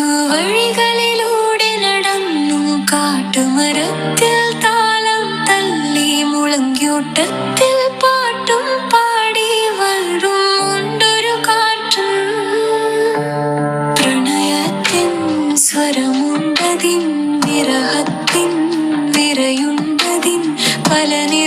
ചുവഴികളിലൂടെ നടന്നു കാട്ടുമരത്തിൽ താളം തള്ളി മുളങ്കൂട്ടത്തിൽ പാട്ടും പാടി വരുമുണ്ടൊരു കാറ്റ്. പ്രണയത്തിൻ സ്വരമുണ്ടതിൻ വിരഹത്തിൻ വിരയുണ്ടതിൻ പലനി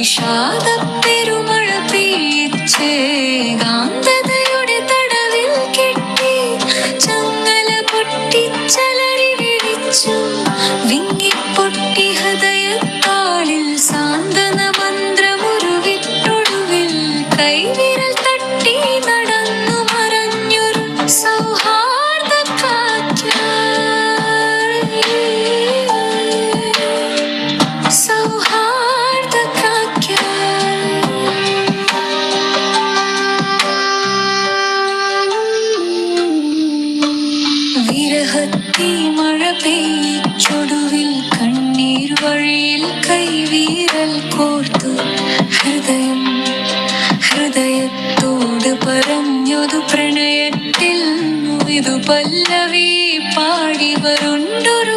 விஷாதத்தை വിരഹത്തി മഴ പെയ്ച്ചൊടുവിൽ കണ്ണീർ വഴിയിൽ കൈവീരൽ കോർത്തു. ഹൃദയം ഹൃദയത്തോട് പറഞ്ഞൊതു പ്രണയത്തിൽ ഇതു പല്ലവി പാടി വരുണ്ടൊരു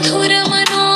ചിരിച്ചു